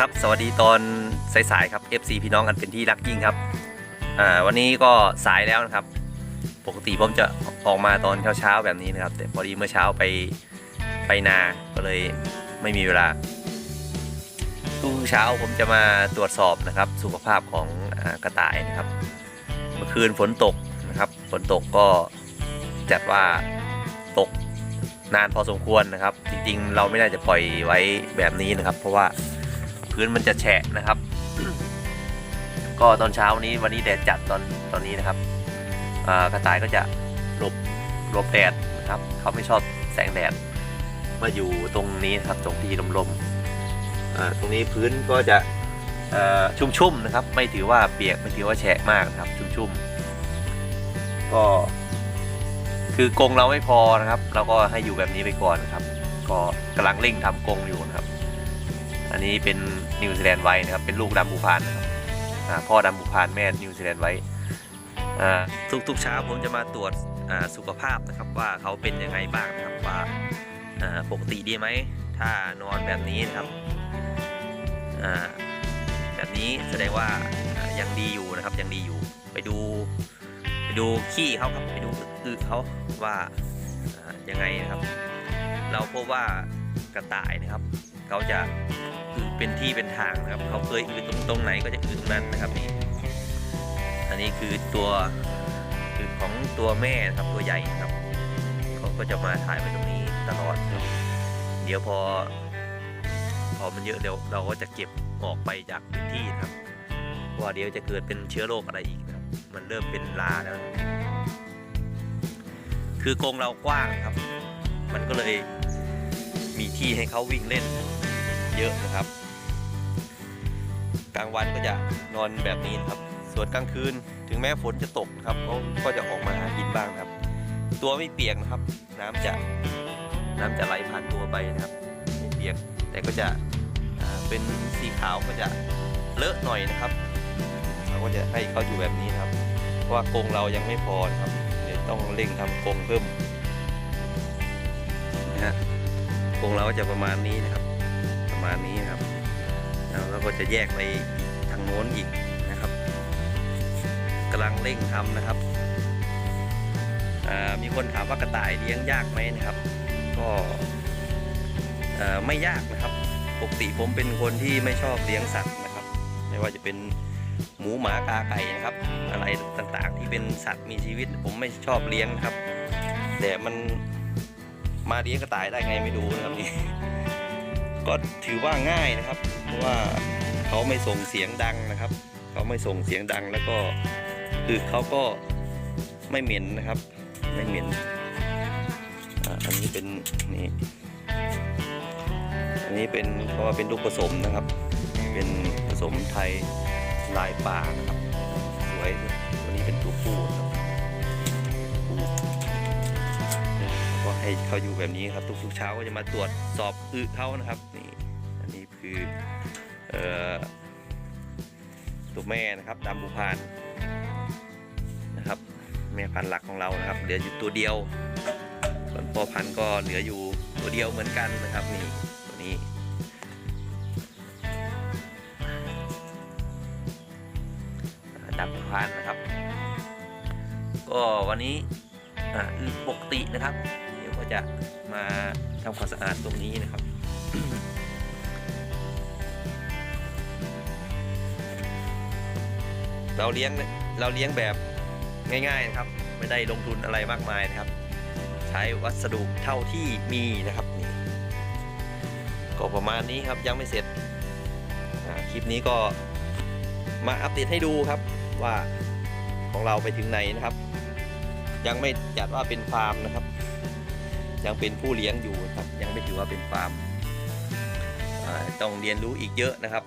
ครับ สวัสดีตอนสายๆครับ FC พี่น้องกันเป็นที่รักยิ่งครับอ่าวันนี้ก็สายแล้วนะครับ ปกติผมจะออกมาตอนเช้าๆแบบนี้นะครับ แต่พอดีเมื่อเช้าไปไปนาก็เลยไม่มีเวลาทุกเช้าผมจะมาตรวจสอบนะครับ สุขภาพของอกระต่ายนะครับ เมื่อคืนฝนตกนะครับฝนตกก็จัดว่าตกนานพอสมควรนะครับ จริงๆ เราไม่น่าจะปล่อยไว้แบบนี้นะครับ เพราะว่า พื้นมันจะแฉะนะครับ ก็ตอนเช้าวันนี้วันนี้แดดจัดตอนตอนนี้นะครับกระต่ายก็จะหลบหลบแดดนะครับเขาไม่ชอบแสงแดดมาอยู่ตรงนี้นะครับตรงที่ลมๆตรงนี้พื้นก็จะเอ่อชุ่มๆนะครับ ไม่ถือว่าเปียกไม่ถือว่าแฉะมากนะครับ ชุ่มๆก็คือกรงเราไม่พอนะครับ เราก็ให้อยู่แบบนี้ไปก่อนนะครับ ก็กำลังเร่งทำกรงอยู่นะครับ อันนี้เป็นนิวซีแลนด์ไว้นะครับ เป็นลูกดำบูพานนะครับพ่อดำบูพานแม่นิวซีแลนด์ไว้อ่าทุกๆเช้าผมจะมาตรวจสุขภาพนะครับว่าเขาเป็นยังไงบ้างนะครับว่าปกติดีไหม ถ้านอนแบบนี้นะครับแบบนี้แสดงว่ายังดีอยู่นะครับยังดีอยู่ไปดูไปดูขี้เขาครับไปดูอึเขาว่ายังไงนะครับ เราพบว่ากระต่ายนะครับ เขาจะ เป็นที่เป็นทางนะครับเขาเคยอึตรงตรงไหนก็จะอึตรงนั้นนะครับนี่อันนี้คือตัวคือของตัวแม่นะครับตัวใหญ่นะครับเขาก็จะมาถ่ายไว้ตรงนี้ตลอดครับ เดี๋ยวพอ พอมันเยอะเดี๋ยวเราก็จะเก็บออกไปจากพื้นที่นะครับว่าเดี๋ยวจะเกิดเป็นเชื้อโรคอะไรอีกนะครับ มันเริ่มเป็นลาแล้ว คือกรงเรากว้างครับ มันก็เลยมีที่ให้เขาวิ่งเล่น เยอะนะครับ กลางวันก็จะนอนแบบนี้นครับ ส่วนกลางคืนถึงแม้ฝนจะตกครับเขาก็จะออกมาหากินบ้างครับ ตัวไม่เปียกนะครับ น้ำจะน้ำจะไหลผ่านตัวไปนะครับไม่เปียกแต่ก็จะเป็นสีขาวก็จะเลอะหน่อยนะครับเราก็จะให้เขาอยู่แบบนี้นะครับ เพราะว่ากรงเรายังไม่พอครับเดี๋ยวต้องเร่งทำกรงเพิ่มนะฮะกรงเราก็จะประมาณนี้นะครับ ประมาณนี้นะครับแล้วก็จะแยกไปทางโน้นอีกนะครับกำลังเร่งทำนะครับมีคนถามว่ากระต่ายเลี้ยงยากไหมนะครับ ก็ไม่ยากนะครับปกติผมเป็นคนที่ไม่ชอบเลี้ยงสัตว์นะครับ ไม่ว่าจะเป็นหมูหมากาไก่นะครับ อะไรต่างๆ ที่เป็นสัตว์มีชีวิต ผมไม่ชอบเลี้ยงนะครับ แต่มันมาเลี้ยงกระต่ายได้ไงไม่รู้นะครับนี่ ก็ถือว่าง่ายนะครับ เพราะว่าเขาไม่ส่งเสียงดังนะครับ เขาไม่ส่งเสียงดังแล้วก็คือเขาก็ไม่เหม็นนะครับ ไม่เหม็นอันนี้เป็นนี่อันนี้เป็นเพราะว่าเป็นลูกผสมนะครับ เป็นผสมไทยลายป่านะครับ ให้เขาอยู่แบบนี้ครับ ทุกๆเช้าก็จะมาตรวจสอบอึเขานะครับนี่อันนี้คือเอ่อตัวแม่นะครับดำบูพานนะครับ แม่พันธุ์หลักของเรานะครับ เหลืออยู่ตัวเดียวส่วนพ่อพันธุ์ก็เหลืออยู่ตัวเดียวเหมือนกันนะครับนี่ตัวนี้ดับพานนะครับ ก็วันนี้อือปกตินะครับ จะมาทำความสะอาดตรงนี้นะครับเราเลี้ยงเราเลี้ยงแบบง่ายๆนะครับ ไม่ได้ลงทุนอะไรมากมายนะครับ ใช้วัสดุเท่าที่มีนะครับนี่ก็ประมาณนี้ครับยังไม่เสร็จคลิปนี้ก็มาอัปเดตให้ดูครับว่าของเราไปถึงไหนนะครับ ยังไม่จัดว่าเป็นฟาร์มนะครับ ยังเป็นผู้เลี้ยงอยู่ครับยังไม่ถือว่าเป็นฟาร์มต้องเรียนรู้อีกเยอะนะครับ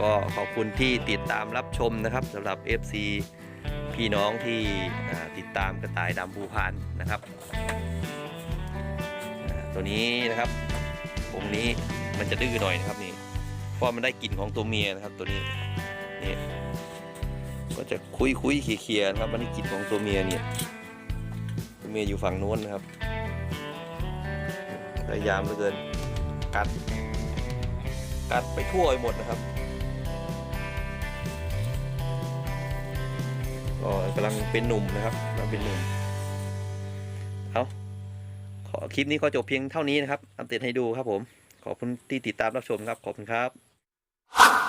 ก็ขอบคุณที่ติดตามรับชมนะครับสำหรับ FC พี่น้องที่ติดตามกระต่ายดำภูพานนะครับตัวนี้นะครับองนี้มันจะดื้อหน่อยนะครับนี่เพราะมันได้กลิ่นของตัวเมียนะครับตัวนี้นี่ก็จะคุยคุยเคลียร์นะครับมันได้กลิ่นของตัวเมียเนี่ยตัวเมียอยู่ฝั่งนู้นนะครับ พยายามเหลือเกินกัด กัดไปทั่วไปหมดนะครับก็กำลังเป็นหนุ่มนะครับกำลังเป็นหนุ่มเอาขอคลิปนี้ก็จบเพียงเท่านี้นะครับ อัปเดตให้ดูครับผม ขอบคุณที่ติดตามรับชมครับ ขอบคุณครับ